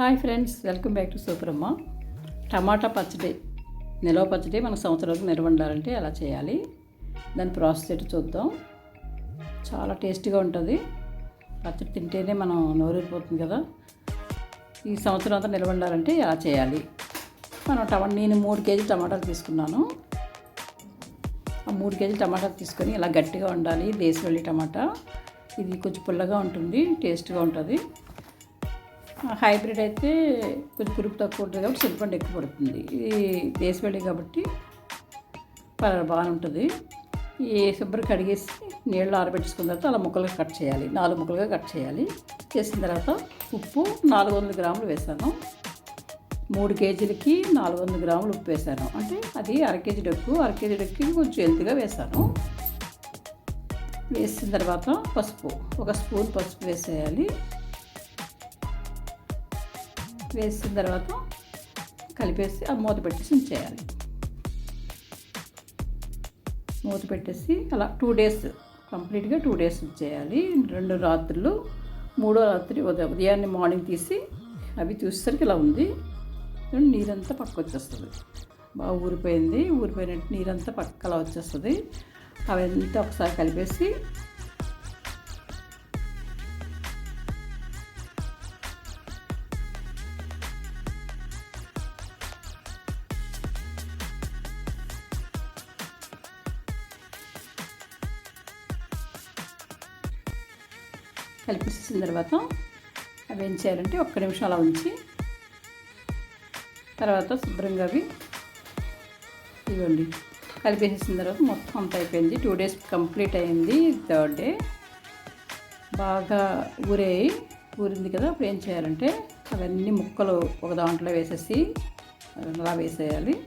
Hi friends welcome back to Superamma. టమాటా పచ్చడి నిలవ పచ్చడి మన సంవత్సరాలకు నిల్వ ఉండాలంటే ఎలా చేయాలి? దాని ప్రాసెస్ ఎటు చూద్దాం. చాలా టేస్టీగా ఉంటుంది. పచ్చడి తింటేనే మనం నోరూరిపోతుంది కదా. ఈ సంవత్సరం అంతా నిల్వ ఉండాలంటే ఎలా చేయాలి? మనం టమా నేను మూడు కేజీలు టమాటాలు తీసుకున్నాను. ఆ మూడు కేజీలు టమాటాలు తీసుకొని ఇలా గట్టిగా ఉండాలి దేశవల్లి టమాటా. ఇది కొంచెం పుల్లగా ఉంటుంది టేస్ట్గా ఉంటుంది. హైబ్రిడ్ అయితే కొంచెం పురుగు తక్కువ ఉంటుంది కాబట్టి చింతపండు ఎక్కువ పడుతుంది. ఇది దేశవాళీ కాబట్టి బాగానే ఉంటుంది. ఈ శుభ్రం కడిగేసి నీళ్ళు ఆరబెట్టుకున్న తర్వాత అలా ముక్కలుగా కట్ చేయాలి. నాలుగు ముక్కలుగా కట్ చేయాలి. చేసిన తర్వాత ఉప్పు నాలుగు వందల గ్రాములు వేసాను. మూడు కేజీలకి నాలుగు వందల గ్రాములు ఉప్పు వేసాను. అంటే అది అర కేజీ డొక్కు అర కేజీ డొక్కి కొంచెం హెల్త్గా వేసాను. వేసిన తర్వాత పసుపు ఒక స్పూన్ పసుపు వేసేయాలి. వేసిన తర్వాత కలిపేసి ఆ మూత పెట్టేసి ఉంచేయాలి. మూత పెట్టేసి అలా టూ డేస్ కంప్లీట్గా టూ డేస్ ఉంచేయాలి. రెండు రాత్రులు మూడో రాత్రి ఉదయం ఉదయాన్నే మార్నింగ్ తీసి అవి చూసేసరికి ఇలా ఉంది. నీరంతా పక్కకు వచ్చేస్తుంది. బాగా ఊరిపోయింది. ఊరిపోయినట్టు నీరంతా పక్కలా వచ్చేస్తుంది. అవంతా ఒకసారి కలిపేసి కలిపేసిన తర్వాత అవి ఏం చేయాలంటే ఒక్క నిమిషం అలా ఉంచి తర్వాత శుభ్రంగా అవి ఇవ్వండి. కలిపేసేసిన తర్వాత మొత్తం అంత అయిపోయింది. టూ డేస్ కంప్లీట్ అయింది థర్డ్ డే. బాగా ఊరేయి ఊరింది కదా. అప్పుడు ఏం చేయాలంటే అవన్నీ ముక్కలు ఒక దాంట్లో వేసేసి అలా వేసేయాలి.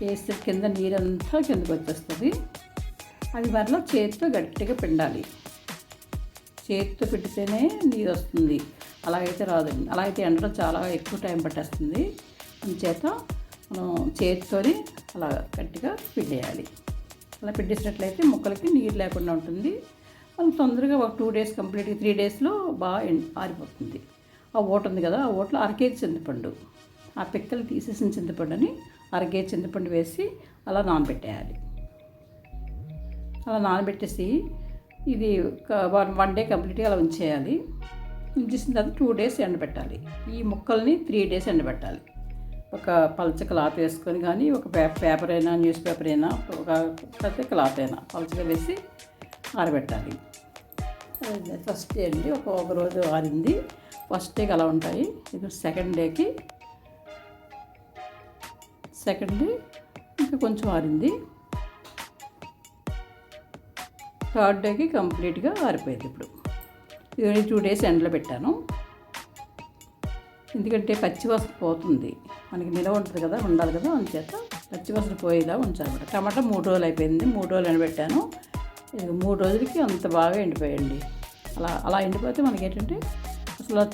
వేస్తే కింద నీరంతా కిందకు వచ్చేస్తుంది. అది మరలా చేతితో గట్టిగా పిండాలి. చేతితో పెట్టితేనే నీరు వస్తుంది. అలాగైతే అయితే రాదండి. అలా అయితే ఎండలో చాలా ఎక్కువ టైం పట్టేస్తుంది. చేత మనం చేతితోని అలా గట్టిగా పిండేయాలి. అలా పిండేసినట్లయితే ముక్కలకి నీరు లేకుండా ఉంటుంది. మనం తొందరగా ఒక టూ డేస్ కంప్లీట్గా త్రీ డేస్లో బాగా ఎండ్- ఆరిపోతుంది. ఆ ఓట ఉంది కదా ఆ ఓట్లో అరకేజీ చింతపండు. ఆ పిక్కలు తీసేసిన చింతపండుని అరకేజీ చింతపండు వేసి అలా నానబెట్టేయాలి. అలా నానబెట్టేసి ఇది వన్ వన్ డే కంప్లీట్గా అలా ఉంచేయాలి. ఉంచేసిన తర్వాత టూ డేస్ ఎండబెట్టాలి. ఈ ముక్కల్ని త్రీ డేస్ ఎండబెట్టాలి. ఒక పలచ క్లాత్ వేసుకొని కానీ ఒక పేపర్ అయినా న్యూస్ పేపర్ అయినా ఒక లేకపోతే క్లాత్ అయినా పలచగా వేసి ఆరబెట్టాలి. ఫస్ట్ డే అండి. ఒక ఒక రోజు ఆరింది. ఫస్ట్ డేకి అలా ఉంటాయి. ఇది సెకండ్ డేకి సెకండ్ డే ఇంకా కొంచెం ఆరింది. థర్డ్ డేకి కంప్లీట్గా ఆరిపోయింది ఇప్పుడు. ఇది టూ డేస్ ఎండలో పెట్టాను. ఎందుకంటే పచ్చివాసన పోతుంది. మనకి నిలవ ఉంటుంది కదా ఉండాలి కదా అందుచేత పచ్చివాసన పోయేలా ఉంచాలన్నమాట టమాటా మూడు రోజులు అయిపోయింది మూడు రోజులు ఎండబెట్టాను. ఇది మూడు రోజులకి అంత బాగా ఎండిపోయండి అలా అలా ఎండిపోతే మనకి ఏంటంటే అసలు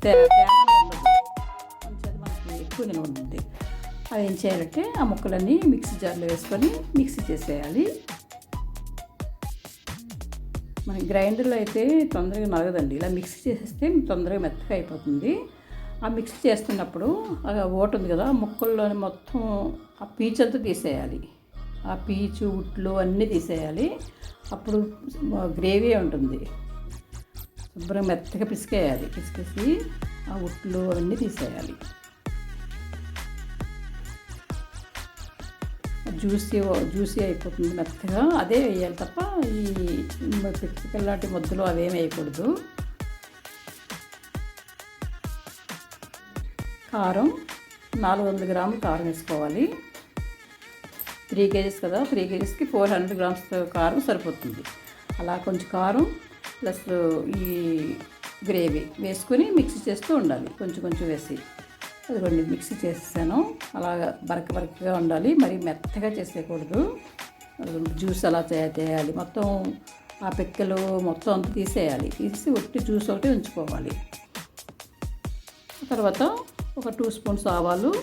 తే- తేమ మనకి ఎక్కువ నిలవ ఉంటుంది. అది ఏం చేయాలంటే ఆ ముక్కలన్నీ మిక్సీ జార్లో వేసుకొని మిక్సీ చేసేయాలి. మన గ్రైండర్లో అయితే తొందరగా నలగదండి. ఇలా మిక్సీ చేసేస్తే తొందరగా మెత్తగా అయిపోతుంది. ఆ మిక్సీ చేస్తున్నప్పుడు ఆ ఉంది కదా ముక్కల్లోని మొత్తం ఆ పీచు అంతా తీసేయాలి. ఆ పీచు ఉట్లు అన్నీ తీసేయాలి. అప్పుడు గ్రేవీ ఉంటుంది. శుభ్రంగా మెత్తగా పిసికేయాలి. పిసికేసి ఆ ఉట్లు అవన్నీ తీసేయాలి. జ్యూసీ జ్యూసీ అయిపోతుంది మెత్తగా. అదే వేయాలి తప్ప ఈ పిక్కల లాంటి ముద్దలు అవేమి వేయకూడదు. కారం నాలుగు వందల గ్రాములు కారం వేసుకోవాలి. త్రీ కేజీస్ కదా త్రీ కేజీస్కి ఫోర్ హండ్రెడ్ గ్రామ్స్ కారం సరిపోతుంది. అలా కొంచెం కారం ప్లస్ ఈ గ్రేవీ వేసుకుని మిక్స్ చేస్తూ ఉండాలి. కొంచెం కొంచెం వేసి. అదిగోండి మిక్సీ చేసేసాను. అలాగా బరక బరకగా ఉండాలి. మరి మెత్తగా చేసేయకూడదు. జ్యూస్ అలా తయారు చేయాలి. మొత్తం ఆ పిక్కలు మొత్తం అంతా తీసేయాలి. తీసి ఒట్టి జ్యూస్ ఒకటి ఉంచుకోవాలి. తర్వాత ఒక టూ స్పూన్స్ ఆవాలు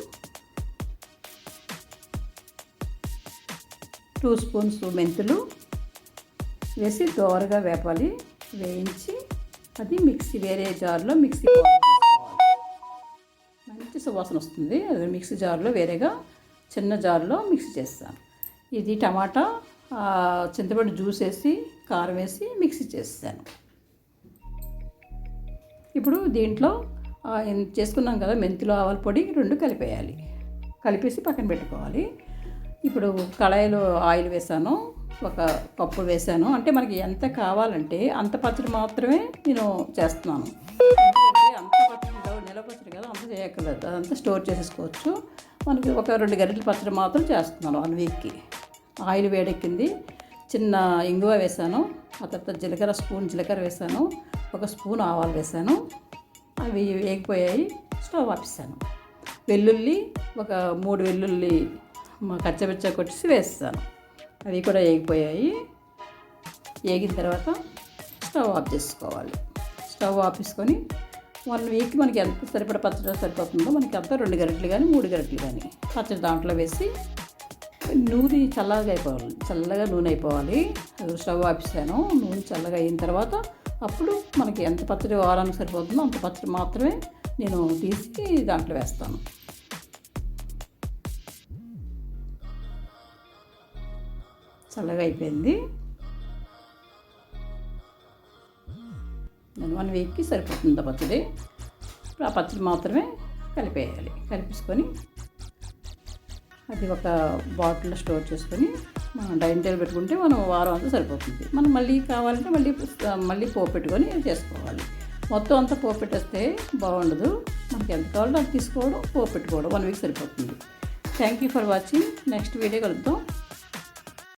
టూ స్పూన్స్ మెంతులు వేసి దోరగా వేపాలి. వేయించి అది మిక్సీ వేరే జార్లో మిక్సీ సువాసన వస్తుంది. అది మిక్సీ జార్లో వేరేగా చిన్న జార్లో మిక్సీ చేస్తాను. ఇది టమాటా చింతపండు జ్యూస్ వేసి కారం వేసి మిక్సీ చేస్తాను. ఇప్పుడు దీంట్లో చేసుకున్నాం కదా మెంతులు ఆవాల పొడి రెండు కలిపేయాలి. కలిపేసి పక్కన పెట్టుకోవాలి. ఇప్పుడు కళాయిలో ఆయిల్ వేసాను ఒక కప్పు వేసాను. అంటే మనకి ఎంత కావాలంటే అంత పచ్చడి మాత్రమే నేను చేస్తున్నాను. ఎందుకంటే పచ్చడి కదా అంత చేయక్కర్లేదు. అదంతా స్టోర్ చేసేసుకోవచ్చు. మనకి ఒక రెండు గరిటెల పచ్చడి మాత్రం చేస్తున్నాను వన్ వీక్కి. ఆయిల్ వేడెక్కింది. చిన్న ఇంగువ వేసాను. ఆ తర్వాత జీలకర్ర స్పూన్ జీలకర్ర వేసాను. ఒక స్పూన్ ఆవాలు వేసాను. అవి వేగిపోయాయి. స్టవ్ ఆపిస్తాను వెల్లుల్లి ఒక మూడు వెల్లుల్లి కచ్చబెచ్చ కొట్టేసి వేస్తాను. అవి కూడా వేగిపోయాయి. వేగిన తర్వాత స్టవ్ ఆఫ్ చేసుకోవాలి. స్టవ్ ఆఫ్ చేసుకొని వన్ వీక్ మనకి ఎంత సరిపడ పచ్చడి సరిపోతుందో మనకి అంత రెండు గరిటలు కానీ మూడు గరిటలు కానీ పచ్చడి దాంట్లో వేసి నూనె చల్లగా అయిపోవాలి. చల్లగా నూనె అయిపోవాలి. స్టవ్ ఆపిస్తాను నూనె చల్లగా అయిన తర్వాత అప్పుడు మనకి ఎంత పచ్చడి వారానికి సరిపోతుందో అంత పచ్చడి మాత్రమే నేను తీసి దాంట్లో వేస్తాను. చల్లగా అయిపోయింది. నేను వన్ వీక్కి సరిపోతుంది ఆ పచ్చడి. ఇప్పుడు ఆ పచ్చడి మాత్రమే కలిపేయాలి. కలిపేసుకొని అది ఒక బాటిల్లో స్టోర్ చేసుకొని మనం డైనింగ్ టేబుల్ పెట్టుకుంటే మనం వారం అంతా సరిపోతుంది. మనం మళ్ళీ కావాలంటే మళ్ళీ మళ్ళీ పోపు పెట్టుకొని చేసుకోవాలి. మొత్తం అంతా పోపు పెట్టేస్తే బాగుండదు. మనకి ఎంత కావాలో అది తీసుకోవడం పోపు పెట్టుకోవడం వన్ వీక్ సరిపోతుంది. Thank you for watching next video కలుద్దాం.